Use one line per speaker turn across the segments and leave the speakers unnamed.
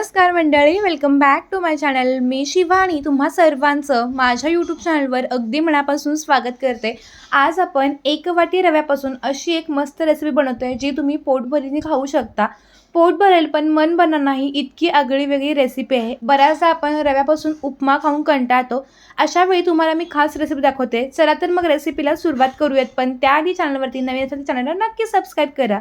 नमस्कार मंडळी welcome back to my channel मी शिवानी तुम्हा सर्वांचं माझ्या यूट्यूब चॅनलवर अगदी मनापासून स्वागत करते. आज आपण एक वाटी रव्यापासून अशी एक मस्त रेसिपी बनवतो आहे जी तुम्ही पोटभरीने खाऊ शकता. पोट भरेल पण मन बनणार नाही इतकी आगळी वेगळी रेसिपी आहे. बऱ्याचदा आपण रव्यापासून उपमा खाऊन कंटाळतो. अशा वेळी तुम्हाला मी खास रेसिपी दाखवते. चला तर मग रेसिपीला सुरुवात करूयात पण त्याआधी चॅनलवरती नवीन असेल चॅनलला नक्की सबस्क्राईब करा.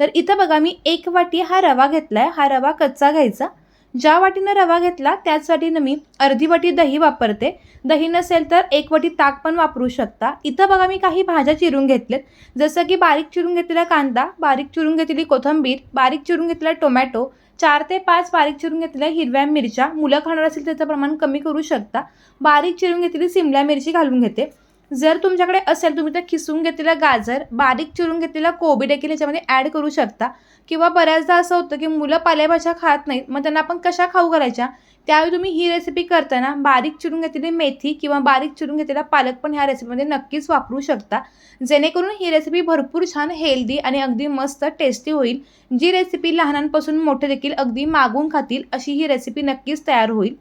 तर इथं बघा मी एक वाटी हा रवा घेतला आहे हा रवा कच्चा घ्यायचा. ज्या वाटीनं रवा घेतला त्याच वाटीनं मी अर्धी वाटी दही वापरते. दही नसेल तर एक वाटी ताक पण वापरू शकता. इथं बघा मी काही भाज्या चिरून घेतल्यात जसं की बारीक चिरून घेतलेला कांदा बारीक चिरून घेतलेली कोथिंबीर बारीक चिरून घेतलेला टोमॅटो चार ते पाच बारीक चिरून घेतलेल्या हिरव्या मिरच्या. मुलं खाणार असेल त्याचं प्रमाण कमी करू शकता. बारीक चिरून घेतलेली सिमल्या मिरची घालून घेते. जर तुमच्याकडे असेल तुम्ही तर खिसून घेतलेलं गाजर बारीक चिरून घेतलेला कोबी देखील याच्यामध्ये ॲड करू शकता. किंवा बऱ्याचदा असं होतं की मुलं पालेभाज्या खात नाहीत मग त्यांना आपण कशा खाऊ करायच्या त्यावेळी तुम्ही ही रेसिपी करताना बारीक चिरून घेतलेली मेथी किंवा बारीक चिरून घेतलेला पालक पण ह्या रेसिपीमध्ये नक्कीच वापरू शकता. जेणेकरून ही रेसिपी भरपूर छान हेल्दी आणि अगदी मस्त टेस्टी होईल. जी रेसिपी लहानांपासून मोठे देखील अगदी मागून खातील अशी ही रेसिपी नक्कीच तयार होईल.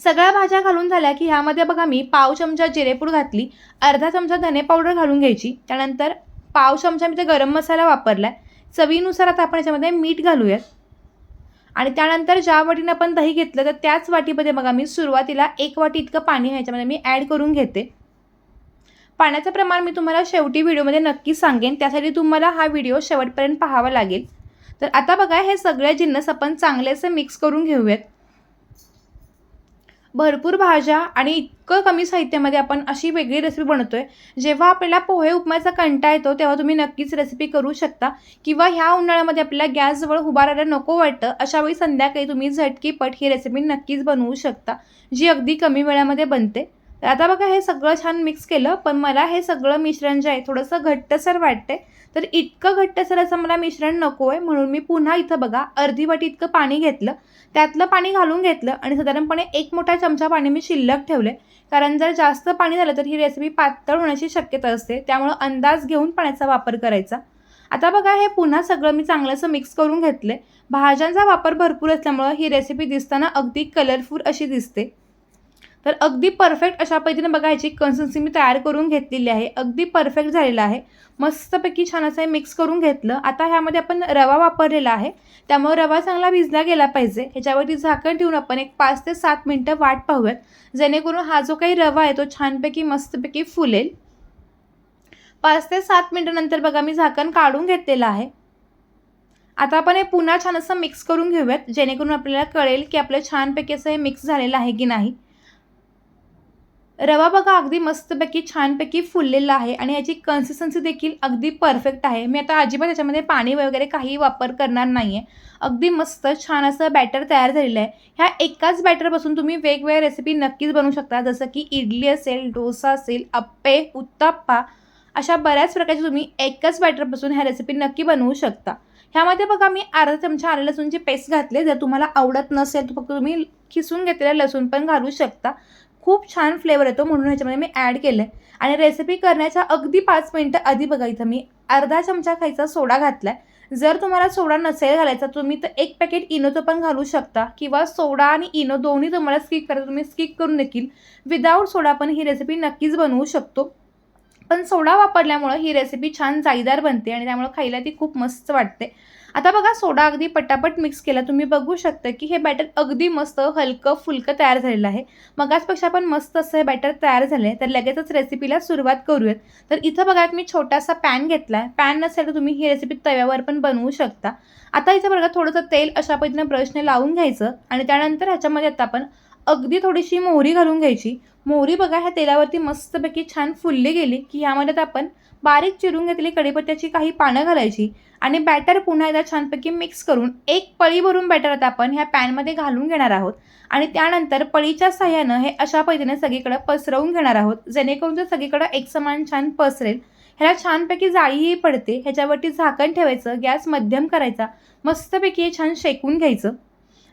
सगळ्या भाज्या घालून झाल्या की ह्यामध्ये बघा मी पाव चमचा जिरेपूड घातली अर्धा चमचा धने पावडर घालून घ्यायची त्यानंतर पाव चमचा मी ते गरम मसाला वापरला आहे चवीनुसार आता आपण याच्यामध्ये मीठ घालूयात. आणि त्यानंतर ज्या वाटीनं आपण दही घेतलं तर त्याच वाटीमध्ये बघा मी सुरुवातीला एक वाटी इतकं पाणी ह्याच्यामध्ये मी ॲड करून घेते. पाण्याचं प्रमाण मी तुम्हाला शेवटी व्हिडिओमध्ये नक्की सांगेन त्यासाठी तुम्हाला हा व्हिडिओ शेवटपर्यंत पाहावा लागेल. तर आता बघा हे सगळे जिन्नस आपण चांगले असे मिक्स करून घेऊयात. भरपूर भाज्या आणि इतकं कमी साहित्यामध्ये आपण अशी वेगळी रेसिपी बनवतोय. जेव्हा आपल्याला पोहे उपमाचा कंटा येतो तेव्हा तुम्ही नक्कीच रेसिपी करू शकता. किंवा ह्या उन्हाळ्यामध्ये आपल्याला गॅसजवळ उभारायला नको वाटतं अशा वेळी संध्याकाळी तुम्ही झटकीपट ही रेसिपी नक्कीच बनवू शकता जी अगदी कमी वेळामध्ये बनते. तर आता बघा हे सगळं छान मिक्स केलं पण मला हे सगळं मिश्रण जे आहे थोडंसं घट्टसर वाटते तर इतकं घट्टसर असं मला मिश्रण नको आहे. म्हणून मी पुन्हा इथं बघा अर्धी वाटी इतकं पाणी घेतलं. त्यातलं पाणी घालून घेतलं आणि साधारणपणे एक मोठा चमचा पाणी मी शिल्लक ठेवले कारण जर जास्त पाणी झालं तर ही रेसिपी पातळ होण्याची शक्यता असते. त्यामुळं अंदाज घेऊन पाण्याचा वापर करायचा. आता बघा हे पुन्हा सगळं मी चांगलंसं मिक्स करून घेतले भाज्यांचा वापर भरपूर असल्यामुळं ही रेसिपी दिसताना अगदी कलरफुल अशी दिसते. तर अगदी परफेक्ट अशा पद्धतीने बघायची ह्याची कन्सिस्टन्सी मी तयार करून घेतलेली आहे. अगदी परफेक्ट झालेलं आहे. मस्तपैकी छान असं हे मिक्स करून घेतलं. आता ह्यामध्ये आपण रवा वापरलेला आहे. त्यामुळे रवा चांगला भिजला गेला पाहिजे. ह्याच्यावरती झाकण ठेवून आपण एक पाच ते सात मिनटं वाट पाहूयात. जेणेकरून हा जो काही रवा आहे तो छानपैकी मस्तपैकी फुलेल. पाच ते सात मिनटानंतर बघा मी झाकण काढून घेतलेलं आहे. आता आपण हे पुन्हा छान असं मिक्स करून घेऊयात जेणेकरून आपल्याला कळेल की आपलं छानपैकी असं हे मिक्स झालेलं आहे की नाही. रवा बघा अगदी मस्तपैकी छानपैकी फुललेला आहे आणि याची कन्सिस्टन्सी देखील अगदी परफेक्ट आहे. मी आता अजिबात याच्यामध्ये पाणी वगैरे काही वापर करणार नाही आहे अगदी मस्त छान असं बॅटर तयार झालेलं आहे. ह्या एकाच बॅटरपासून तुम्ही वेगवेगळ्या रेसिपी नक्कीच बनवू शकता. जसं की इडली असेल डोसा असेल अप्पे उत्ताप्पा अशा बऱ्याच प्रकारचे तुम्ही एकाच बॅटरपासून ह्या रेसिपी नक्की बनवू शकता. ह्यामध्ये बघा मी अर्धा चमचा आले लसूणची पेस्ट घातले जर तुम्हाला आवडत नसेल तर फक्त तुम्ही खिसून घेतलेलं लसूण पण घालू शकता. खूप छान फ्लेवर येतो म्हणून ह्याच्यामध्ये मी ॲड केलं आहे आणि रेसिपी करण्याच्या अगदी पाच मिनटं आधी बघा इथं मी अर्धा चमचा खायचा सोडा घातला आहे जर तुम्हाला सोडा नसेल घालायचा तुम्ही तर एक पॅकेट इनोचं पण घालू शकता. किंवा सोडा आणि इनो दोन्ही तुम्हाला स्किप करायचं तुम्ही स्किप करून देखील विदाऊट सोडा पण ही रेसिपी नक्कीच बनवू शकतो. पण सोडा वापरल्यामुळं ही रेसिपी छान जाईदार बनते आणि त्यामुळं खायला ती खूप मस्त वाटते. आता बघा सोडा अगदी पटापट मिक्स केला. तुम्ही बघू शकता की हे बॅटर अगदी मस्त हलकं फुलकं तयार झालेलं आहे. मगाचपेक्षा पण मस्त असं हे बॅटर तयार झालं आहे तर लगेचच रेसिपीला सुरुवात करूयात. तर इथं बघा एक मी छोटासा पॅन घेतला आहे. पॅन नसेल तर तुम्ही ही रेसिपी तव्यावर पण बनवू शकता. आता इथं बघा थोडंसं तेल अशा पद्धतीनं ब्रशने लावून घ्यायचं. आणि त्यानंतर ह्याच्यामध्ये आता आपण अगदी थोडीशी मोहरी घालून घ्यायची. मोहरी बघा ह्या तेलावरती मस्तपैकी छान फुलली गेली की ह्यामध्ये आपण बारीक चिरून घेतलेली कढीपत्त्याची काही पानं घालायची आणि बॅटर पुन्हा एकदा छानपैकी मिक्स करून एक पळी भरून बॅटर आता आपण ह्या पॅनमध्ये घालून घेणार आहोत. आणि त्यानंतर पळीच्या साह्यानं हे अशा पद्धतीने सगळीकडे पसरवून घेणार आहोत जेणेकरून ते सगळीकडे एकसमान छान पसरेल. ह्याला छानपैकी जाळीही पडते ह्याच्यावरती झाकण ठेवायचं गॅस मध्यम करायचा मस्तपैकी हे छान शेकून घ्यायचं.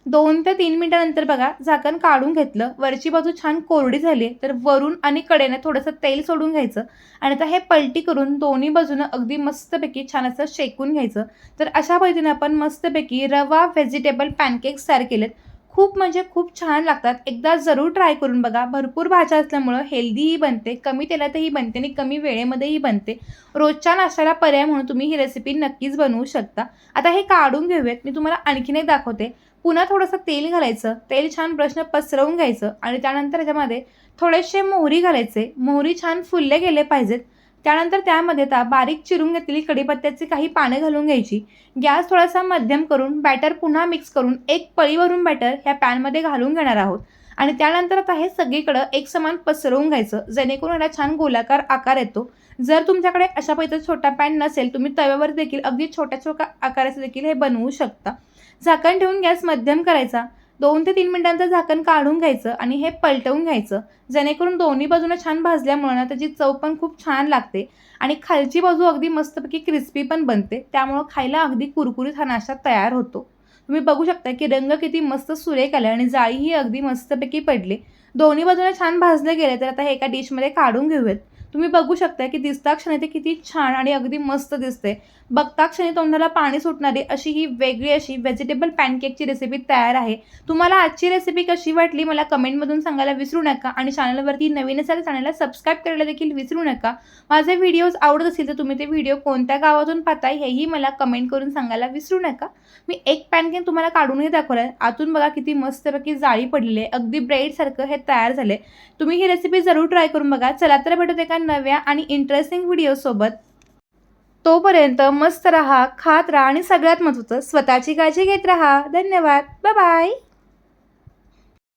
दोन ते तीन मिनिटानंतर बघा झाकण काढून घेतलं. वरची बाजू छान कोरडी झाली तर वरून आणि कडेने थोडंसं तेल सोडून घ्यायचं. आणि आता हे पलटी करून दोन्ही बाजूनं अगदी मस्तपैकी छान असं शेकून घ्यायचं. तर अशा पद्धतीने आपण मस्तपैकी रवा व्हेजिटेबल पॅनकेक्स तयार केलेत. खूप म्हणजे खूप छान लागतात. एकदा जरूर ट्राय करून बघा. भरपूर भाज्या असल्यामुळं हेल्दीही बनते कमी तेलातही बनते आणि कमी वेळेमध्येही बनते. रोजच्या नाश्त्याला पर्याय म्हणून तुम्ही ही रेसिपी नक्कीच बनवू शकता. आता हे काढून घेऊयात. मी तुम्हाला आणखीन एक दाखवते. पुन्हा थोडंसं तेल घालायचं. तेल छान ब्रशनं पसरवून घ्यायचं. आणि त्यानंतर त्याच्यामध्ये थोडेसे मोहरी घालायचे. मोहरी छान फुलले गेले पाहिजेत. त्यानंतर त्यामध्ये आता बारीक चिरून घेतलेली कढीपत्त्याची काही पानं घालून घ्यायची. गॅस थोडासा मध्यम करून बॅटर पुन्हा मिक्स करून एक पळीवरून बॅटर ह्या पॅनमध्ये घालून घेणार आहोत. आणि त्यानंतर आता हे सगळीकडं एक समान पसरवून घ्यायचं. जेणेकरून याला छान गोलाकार आकार येतो. जर तुमच्याकडे अशा पद्धतीचा छोटा पॅन नसेल तुम्ही तव्यावर देखील अगदी छोट्या छोट्या आकाराचं देखील हे बनवू शकता. झाकण ठेवून गॅस मध्यम करायचा. दोन ते तीन मिनिटांचं झाकण काढून घ्यायचं आणि हे पलटवून घ्यायचं. जेणेकरून दोन्ही बाजूनं छान भाजल्यामुळे ना त्याची चव पण खूप छान लागते आणि खालची बाजू अगदी मस्तपैकी क्रिस्पी पण बनते. त्यामुळं खायला अगदी कुरकुरीत हा नाश्ता तयार होतो. तुम्ही बघू शकता की रंग किती मस्त सुरेख आले आणि जाळीही अगदी मस्तपैकी पडली. दोन्ही बाजूने छान भाजले गेले तर आता हे एका डिशमध्ये काढून घेऊयात. तुम्ही बघू शकता की दिसता क्षणी ते किती छान आणि अगदी मस्त दिसते बघता क्षणी तोंडाला पाणी सुटणारी अशी ही वेगळी अशी व्हेजिटेबल पॅनकेकची रेसिपी तयार आहे. तुम्हाला आजची रेसिपी कशी वाटली मला कमेंटमधून सांगायला विसरू नका आणि चॅनलवरती नवीन असेल चॅनलला सबस्क्राईब करायला देखील विसरू नका. माझे व्हिडिओज आवडत असतील तर तुम्ही ते व्हिडिओ कोणत्या गावातून पाहताय हेही मला कमेंट करून सांगायला विसरू नका. मी एक पॅनकेक तुम्हाला काढूनही दाखवलं आहे आतून बघा किती मस्तपैकी जाळी पडलेली आहे. अगदी ब्रेडसारखं हे तयार झाले तुम्ही ही रेसिपी जरूर ट्राय करून बघा. चला तर भेटत एका नव्या आणि इंटरेस्टिंग व्हिडिओसोबत तोपर्यंत मस्त राहा खात राहा आणि सगळ्यात महत्त्वाचं स्वतःची काळजी घेत राहा. धन्यवाद. Bye bye